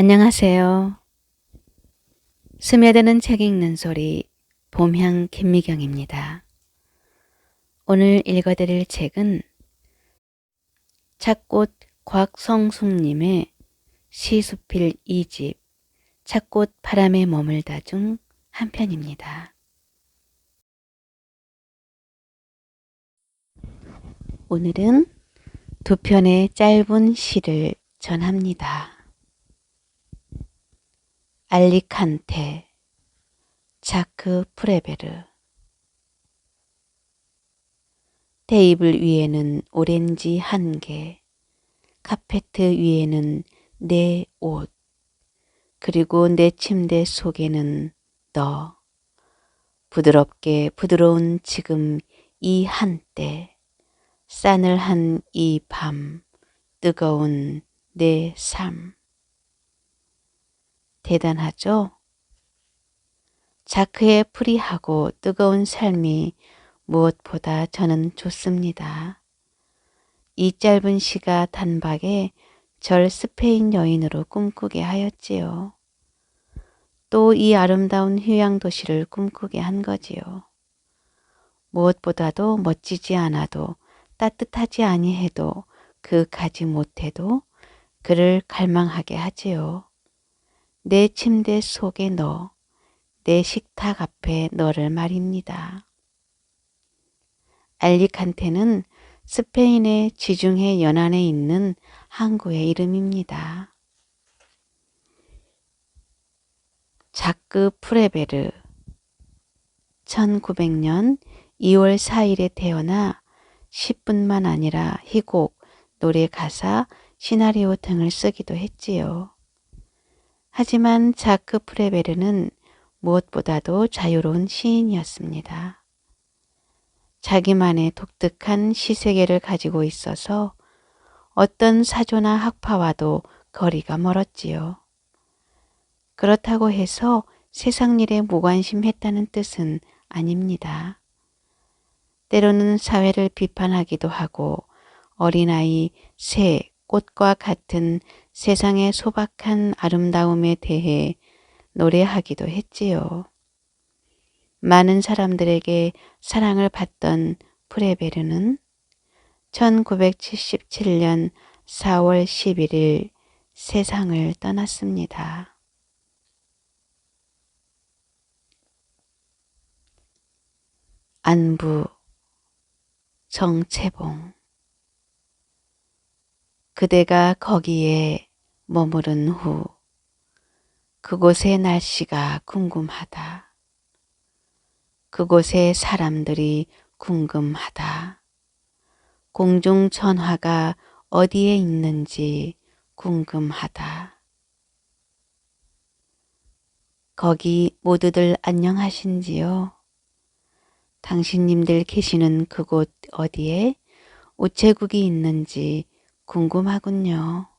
안녕하세요. 스며드는 책 읽는 소리 봄향 김미경입니다. 오늘 읽어드릴 책은 착꽃 곽성숙님의 시수필 2집 착꽃 바람에 머물다 중 한 편입니다. 오늘은 두 편의 짧은 시를 전합니다. 알리칸테 자크 프레베르 테이블 위에는 오렌지 한 개, 카페트 위에는 내 옷, 그리고 내 침대 속에는 너. 부드럽게 부드러운 지금 이 한때, 싸늘한 이 밤, 뜨거운 내 삶. 대단하죠? 자크의 프리하고 뜨거운 삶이 무엇보다 저는 좋습니다. 이 짧은 시가 단박에 절 스페인 여인으로 꿈꾸게 하였지요. 또 이 아름다운 휴양 도시를 꿈꾸게 한 거지요. 무엇보다도 멋지지 않아도 따뜻하지 아니해도 그 가지 못해도 그를 갈망하게 하지요. 내 침대 속에 너, 내 식탁 앞에 너를 말입니다. 알리칸테는 스페인의 지중해 연안에 있는 항구의 이름입니다. 자크 프레베르 1900년 2월 4일에 태어나 10분만 아니라 희곡, 노래 가사, 시나리오 등을 쓰기도 했지요. 하지만 자크 프레베르는 무엇보다도 자유로운 시인이었습니다. 자기만의 독특한 시세계를 가지고 있어서 어떤 사조나 학파와도 거리가 멀었지요. 그렇다고 해서 세상 일에 무관심했다는 뜻은 아닙니다. 때로는 사회를 비판하기도 하고 어린아이, 새, 꽃과 같은 세상의 소박한 아름다움에 대해 노래하기도 했지요. 많은 사람들에게 사랑을 받던 프레베르는 1977년 4월 11일 세상을 떠났습니다. 안부 정채봉 그대가 거기에 머무른 후 그곳의 날씨가 궁금하다. 그곳의 사람들이 궁금하다. 공중 전화가 어디에 있는지 궁금하다. 거기 모두들 안녕하신지요? 당신님들 계시는 그곳 어디에 우체국이 있는지 궁금하군요.